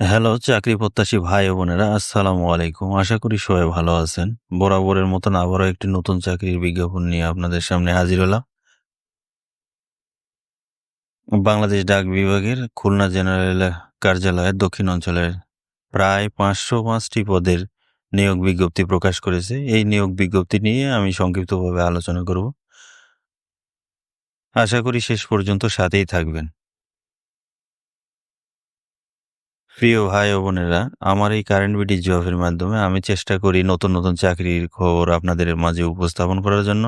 Hello, চাকরি প্রত্যাশী ভাই বোনেরা, আসসালামু আলাইকুম। আশা করি সবাই ভালো আছেন। বরাবরের মতন আবারও একটি নতুন চাকরির বিজ্ঞাপন নিয়ে আপনাদের সামনে হাজির হলাম। বাংলাদেশ ডাক বিভাগের খুলনা জেনারেল কার্যালয়ের দক্ষিণ অঞ্চলের প্রায় পাঁচশো পাঁচটি পদের নিয়োগ বিজ্ঞপ্তি প্রকাশ করেছে। এই নিয়োগ বিজ্ঞপ্তি নিয়ে আমি সংক্ষিপ্তভাবে আলোচনা করব। আশা করি শেষ পর্যন্ত সাথেই থাকবেন। প্রিয় ভাই ও বোনেরা, আমার এই কারেন্ট বিডি জবের মাধ্যমে আমি চেষ্টা করি নতুন নতুন চাকরির খবর আপনাদের মাঝে উপস্থাপন করার জন্য।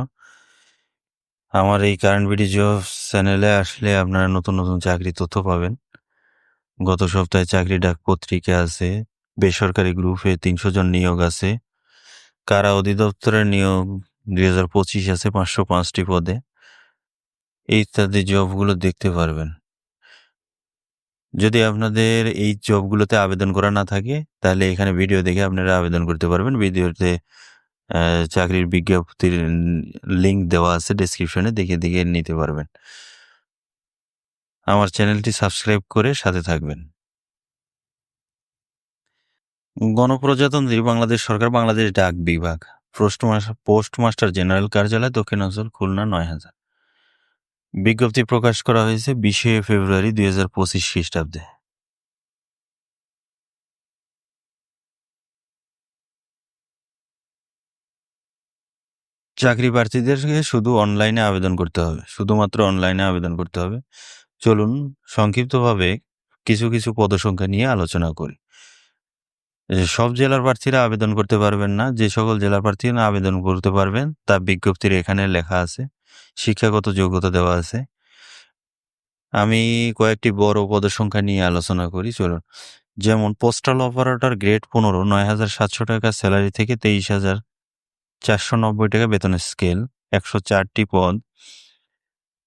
আমার এই কারেন্ট বিডি জব চ্যানেলে আসলে আপনারা নতুন নতুন চাকরি তথ্য পাবেন। গত সপ্তাহে চাকরি ডাক পত্রিকা আছে, বেসরকারি গ্রুপে তিনশো জন নিয়োগ আছে। কারা অধিদপ্তরের নিয়োগ? দুই হাজার পঁচিশ আছে, পাঁচশো পাঁচটি পদে। ইত্যাদি জবগুলো দেখতে পারবেন। যদি আপনাদের এই জবগুলোতে আবেদন করা না থাকে, তাহলে এখানে ভিডিও দেখে আপনারা আবেদন করতে পারবেন। ভিডিওতে চাকরির বিজ্ঞপ্তির লিঙ্ক দেওয়া আছে ডেসক্রিপশনে দেখে দেখে নিতে পারবেন। আমার চ্যানেলটি সাবস্ক্রাইব করে সাথে থাকবেন। গণপ্রজাতন্ত্রী বাংলাদেশ সরকার, বাংলাদেশ ডাক বিভাগ। পোস্ট পোস্ট মাস্টার জেনারেল কার্যালয় দক্ষিণ অঞ্চল খুলনা, নয় হাজার। বিজ্ঞপ্তি প্রকাশ করা হয়েছে বিশে ফেব্রুয়ারি দুই হাজার পঁচিশ খ্রিস্টাব্দে। চাকরি প্রার্থীদেরকে শুধু অনলাইনে আবেদন করতে হবে, শুধুমাত্র অনলাইনে আবেদন করতে হবে। চলুন সংক্ষিপ্তভাবে কিছু কিছু পদসংখ্যা নিয়ে আলোচনা করি। সব জেলার প্রার্থীরা আবেদন করতে পারবেন না। যে সকল জেলার প্রার্থীরা আবেদন করতে পারবেন, তা বিজ্ঞপ্তির এখানে লেখা আছে। শিক্ষাগত যোগ্যতা দেওয়া আছে। আমি কয়েকটি বড় পদসংখ্যা নিয়ে আলোচনা করি, চলুন। যেমন পোস্টাল অপারেটর গ্রেড পনেরো, নয় হাজার সাতশো টাকা স্যালারি থেকে তেইশ হাজার চারশো নব্বই টাকা বেতনের স্কেল একশো চারটি পদ।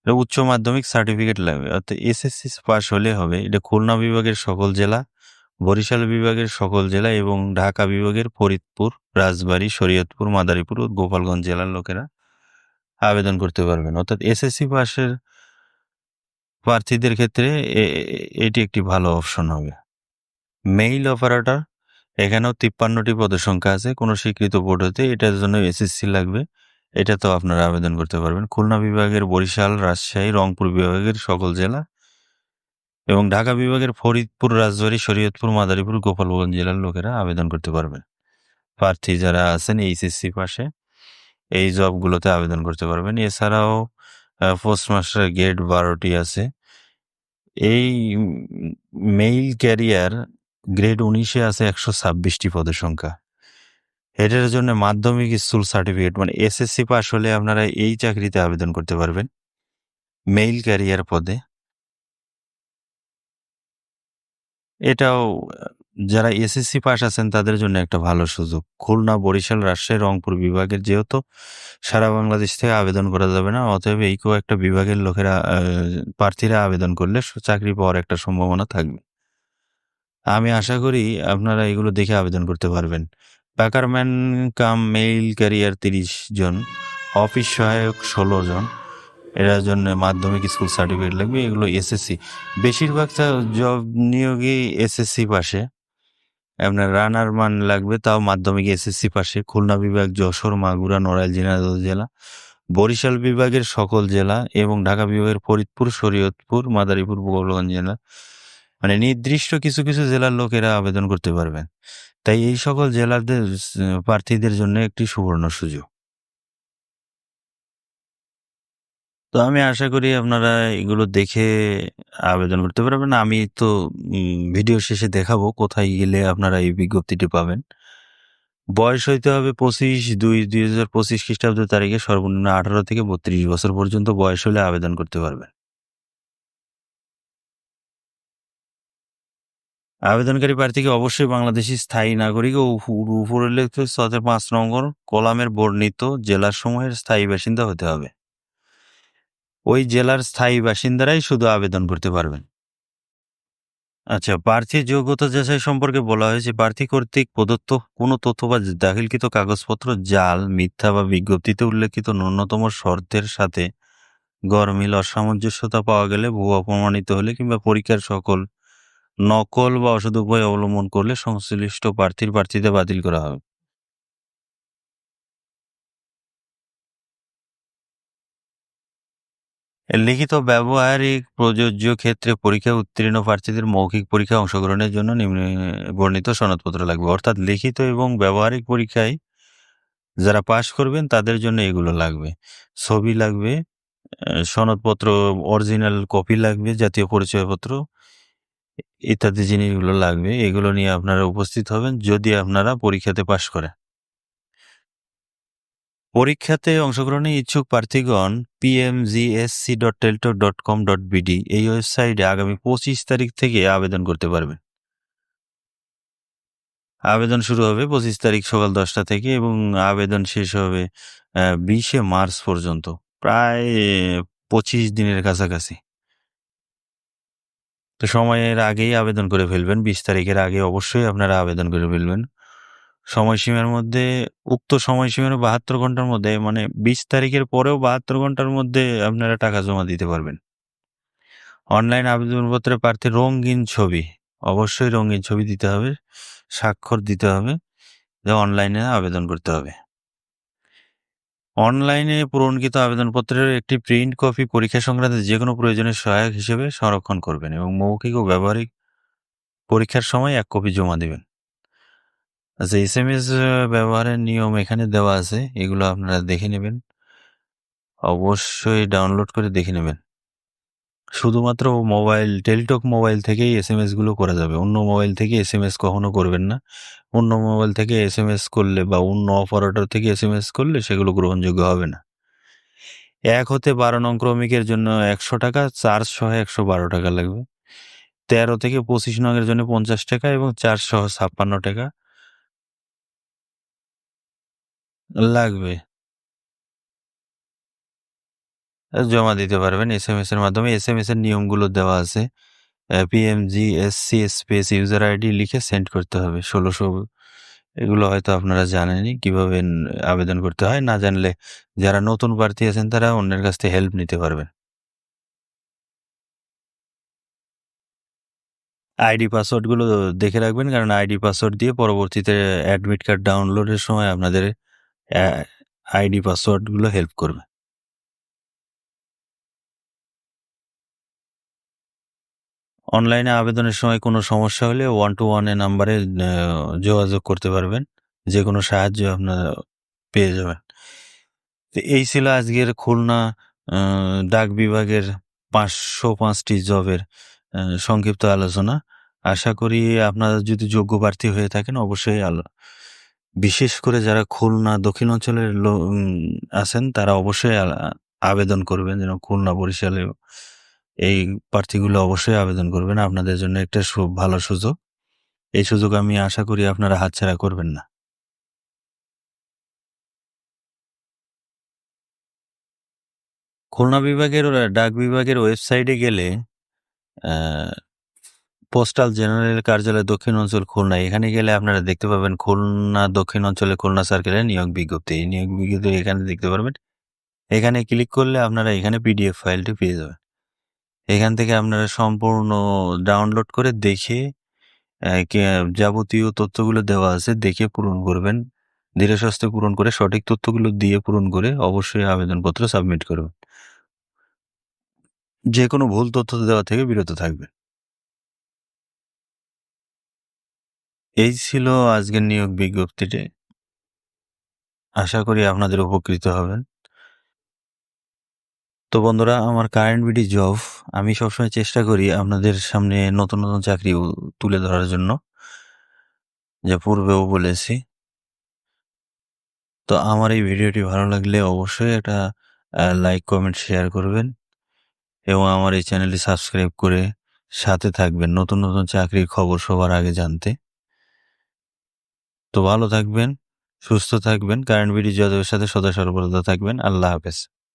উচ্চ মাধ্যমিক সার্টিফিকেট লাগবে অর্থাৎ এসএসসি পাস হলে হবে। এটা খুলনা বিভাগের সকল জেলা। বরিশাল বিভাগের সকল জেলা এবং ঢাকা বিভাগের ফরিদপুর, রাজবাড়ী, শরীয়তপুর, মাদারীপুর ও গোপালগঞ্জ জেলার লোকেরা আবেদন করতে পারবেন। অর্থাৎ এসএসসি পাসের প্রার্থীদের ক্ষেত্রে এটি একটি ভালো অপশন হবে। মেইল অপারেটর, এখানেও তিপ্পান্নটি পদের সংখ্যা আছে। কোনো স্বীকৃত বোর্ড হতে এটার জন্য এসএসসি লাগবে। এটা তো আপনারা আবেদন করতে পারবেন। খুলনা বিভাগের বরিশাল, রাজশাহী, রংপুর বিভাগের সকল জেলা এবং ঢাকা বিভাগের ফরিদপুর, রাজবাড়ী, শরীয়তপুর, মাদারীপুর, গোপালগঞ্জ জেলার লোকেরা আবেদন করতে পারবেন প্রার্থী যারা আছেন এইচএসসি পাশে, এই জবগুলোতে আবেদন করতে পারবেন। এছাড়াও পোস্ট মাস্টার গেট বারোটি আছে। এই মেইল ক্যারিয়ার গ্রেড উনিশে আছে একশো ছাব্বিশটি পদের সংখ্যা। এটার জন্য মাধ্যমিক স্কুল সার্টিফিকেট মানে এসএসসি পাস হলে আপনারা এই চাকরিতে আবেদন করতে পারবেন। মেইল ক্যারিয়ার পদে। এটাও, যারা এসএসসি পাস আছেন তাদের জন্য একটা ভালো সুযোগ। খুলনা, বরিশাল, রাজশাহী, রংপুর বিভাগের যেহেতু সারা বাংলাদেশ থেকে আবেদন করা যাবে না, অতএব এই কয়েকটা বিভাগের লোকেরা প্রার্থীরা আবেদন করলে চাকরি পাওয়ার একটা সম্ভাবনা থাকবে। আমি আশা করি আপনারা এগুলো দেখে আবেদন করতে পারবেন। প্যাকারম্যান কাম মেইল ক্যারিয়ার তিরিশ জন, অফিস সহায়ক ষোলো জন এর জন্য মাধ্যমিক স্কুল সার্টিফিকেট লাগবে, এগুলো এসএসসি বেশিরভাগ জব নিয়োগই এসএসসি পাশে। আপনার রানার মান লাগবে, তাও মাধ্যমিক এসএসসি পাশে। খুলনা বিভাগ, যশোর, মাগুরা, নড়াইল, ঝিনাইদহ জেলা। বরিশাল বিভাগের সকল জেলা এবং ঢাকা বিভাগের ফরিদপুর, শরীয়তপুর, মাদারীপুর, গোপালগঞ্জ জেলা। মানে নির্দিষ্ট কিছু কিছু জেলার লোকেরা আবেদন করতে পারবেন। তাই এই সকল জেলাদের, প্রার্থীদের জন্য একটি সুবর্ণ সুযোগ। তো আমি আশা করি আপনারা এগুলো দেখে আবেদন করতে পারবেন। আমি তো ভিডিও শেষে দেখাবো কোথায় গেলে আপনারা এই বিজ্ঞপ্তিটি পাবেন। বয়স হইতে হবে পঁচিশ দুই দুই হাজার পঁচিশ খ্রিস্টাব্দ তারিখে সর্বনিম্ন আঠারো থেকে বত্রিশ বছর পর্যন্ত বয়স হলে আবেদন করতে পারবেন। আবেদনকারী প্রার্থীকে অবশ্যই বাংলাদেশি স্থায়ী নাগরিক ও উপ- উপরিল্লিখিত স্তরের পাঁচ নম্বর কলামের বর্ণিত জেলাসমূহের স্থায়ী বাসিন্দা হতে হবে। ওই জেলার স্থায়ী বাসিন্দারাই শুধু আবেদন করতে পারবেন। আচ্ছা প্রার্থীর যোগ্যতা যাচাই সম্পর্কে বলা হয়েছে, প্রার্থী কর্তৃক প্রদত্ত কোনো তথ্য বা দাখিলকৃত কাগজপত্র, জাল, মিথ্যা বা বিজ্ঞপ্তিতে উল্লেখিত ন্যূনতম শর্তের সাথে গরমিল, অসামঞ্জস্যতা পাওয়া গেলে ভুয়া প্রমাণিত হলে কিংবা পরীক্ষার সকল নকল বা অসদ উপায় অবলম্বন করলে সংশ্লিষ্ট প্রার্থীর প্রার্থিতা বাতিল করা হবে। লিখিত ব্যবহারিক প্রযোজ্য ক্ষেত্রে পরীক্ষায় উত্তীর্ণ প্রার্থীদের মৌখিক পরীক্ষায় অংশগ্রহণের জন্য নিম্ন বর্ণিত সনদপত্র লাগবে। অর্থাৎ লিখিত এবং ব্যবহারিক পরীক্ষায় যারা পাশ করবেন, তাদের জন্য এগুলো লাগবে। ছবি লাগবে সনদপত্র অরিজিনাল কপি লাগবে, জাতীয় পরিচয়পত্র ইত্যাদি জিনিসগুলো লাগবে। এগুলো নিয়ে আপনারা উপস্থিত হবেন যদি আপনারা পরীক্ষাতে পাশ করেন। পরীক্ষাতে অংশগ্রহণে ইচ্ছুক প্রার্থীগণ PMGSC dot teletalk dot com dot BD এই ওয়েবসাইটে আগামী পঁচিশ তারিখ থেকে আবেদন করতে পারবেন। আবেদন শুরু হবে পঁচিশ তারিখ সকাল দশটা থেকে এবং আবেদন শেষ হবে বিশে মার্চ পর্যন্ত, প্রায় পঁচিশ দিনের কাছাকাছি। তো সময়ের আগেই আবেদন করে ফেলবেন, বিশ তারিখের আগে অবশ্যই আপনারা আবেদন করে ফেলবেন। সময়সীমার মধ্যে, উক্ত সময়সীমার বাহাত্তর ঘণ্টার মধ্যে মানে বিশ তারিখের পরেও বাহাত্তর ঘণ্টার মধ্যে আপনারা টাকা জমা দিতে পারবেন। অনলাইন আবেদনপত্রে প্রার্থী রঙিন ছবি, অবশ্যই রঙিন ছবি দিতে হবে, স্বাক্ষর দিতে হবে অনলাইনে আবেদন করতে হবে। অনলাইনে পূরণকৃত আবেদনপত্রের একটি প্রিন্ট কপি পরীক্ষা সংক্রান্ত যে কোনো প্রয়োজনের সহায়ক হিসেবে সংরক্ষণ করবেন এবং মৌখিক ও ব্যবহারিক পরীক্ষার সময় এক কপি জমা দেবেন। আচ্ছা এস এম এস ব্যবহারের নিয়ম এখানে দেওয়া আছে। এগুলো আপনারা দেখে নেবেন। অবশ্যই ডাউনলোড করে দেখে নেবেন। শুধুমাত্র মোবাইল টেলিটক মোবাইল থেকেই এস এম এসগুলো করা যাবে। অন্য মোবাইল থেকে এস এম এস কখনও করবেন না। অন্য মোবাইল থেকে এস এম এস করলে বা অন্য অপারেটর থেকে এস এম এস করলে সেগুলো গ্রহণযোগ্য হবে না। এক হতে বারো নং ক্রমিকের জন্য একশো টাকা, চার সহ একশো বারো টাকা লাগবে। তেরো থেকে পঁচিশ নংয়ের জন্য পঞ্চাশ টাকা এবং চার সহ ছাপ্পান্ন টাকা। লাগবে। জমা দিতে পারবেন এস এম এস এর মাধ্যমে। এস এম এস এর নিয়মগুলো দেওয়া আছে। PMG SC space user ID লিখে সেন্ড করতে হবে। ষোলোশো এগুলো হয়তো আপনারা জানেনই কীভাবে আবেদন করতে হয়। না জানলে যারা নতুন প্রার্থী আছেন তারা অন্যের কাছ থেকে হেল্প নিতে পারবেন। আইডি পাসওয়ার্ডগুলো দেখে রাখবেন। কারণ আইডি পাসওয়ার্ড দিয়ে পরবর্তীতে অ্যাডমিট কার্ড ডাউনলোডের সময় আপনাদের আইডি, পাসওয়ার্ডগুলো হেল্প করবে। অনলাইনে আবেদনের সময় কোনো সমস্যা হলে ওয়ান টু ওয়ানে নাম্বারে যোগাযোগ করতে পারবেন। যে কোনো সাহায্য আপনারা পেয়ে যাবেন। তো এই ছিল আজকের খুলনা ডাক বিভাগের পাঁচশো পাঁচটি জবের সংক্ষিপ্ত আলোচনা। আশা করি আপনারা যদি যোগ্য প্রার্থী হয়ে থাকেন, অবশ্যই আলো বিশেষ করে যারা খুলনা, দক্ষিণ অঞ্চলের আছেন, তারা অবশ্যই আবেদন করবেন যেন খুলনা বরিশালে এই প্রার্থীগুলো অবশ্যই আবেদন করবেন। আপনাদের জন্য একটা ভালো সুযোগ। এই সুযোগ আমি আশা করি আপনারা হাতছাড়া করবেন না। খুলনা বিভাগের ডাক বিভাগের ওয়েবসাইটে গেলে পোস্টাল জেনারেল কার্যালয় দক্ষিণ অঞ্চল খুলনা এখানে গেলে আপনারা দেখতে পাবেন খুলনা দক্ষিণ অঞ্চলে খুলনা সার্কেলের নিয়োগ বিজ্ঞপ্তি। এই নিয়োগ বিজ্ঞপ্তি এখানে দেখতে পারবেন। এখানে ক্লিক করলে আপনারা এখানে পিডিএফ ফাইলটি পেয়ে যাবেন। এখান থেকে আপনারা সম্পূর্ণ ডাউনলোড করে দেখে যাবতীয় তথ্যগুলো দেওয়া আছে, দেখে পূরণ করবেন। ধীরে সুস্থে পূরণ করে, সঠিক তথ্যগুলো দিয়ে পূরণ করে অবশ্যই আবেদনপত্র সাবমিট করবেন। যে কোনো ভুল তথ্য দেওয়া থেকে বিরত থাকবেন। এই ছিল আজকের নিয়োগ বিজ্ঞপ্তিটি। আশা করি আপনাদের উপকৃত হবেন। তো বন্ধুরা, আমার কারেন্ট বিডি জব আমি সবসময় চেষ্টা করি আপনাদের সামনে নতুন নতুন চাকরি তুলে ধরার জন্য। যা পূর্বেও বলেছি। তো আমার এই ভিডিওটি ভালো লাগলে অবশ্যই একটা লাইক কমেন্ট শেয়ার করবেন এবং আমার এই চ্যানেলটি সাবস্ক্রাইব করে সাথে থাকবেন নতুন নতুন চাকরির খবর সবার আগে জানতে। তো ভালো থাকবেন সুস্থ থাকবেন। কারেন্ট বিডি জবের সাথে সদা সর্বদা থাকবেন। আল্লাহ হাফেজ।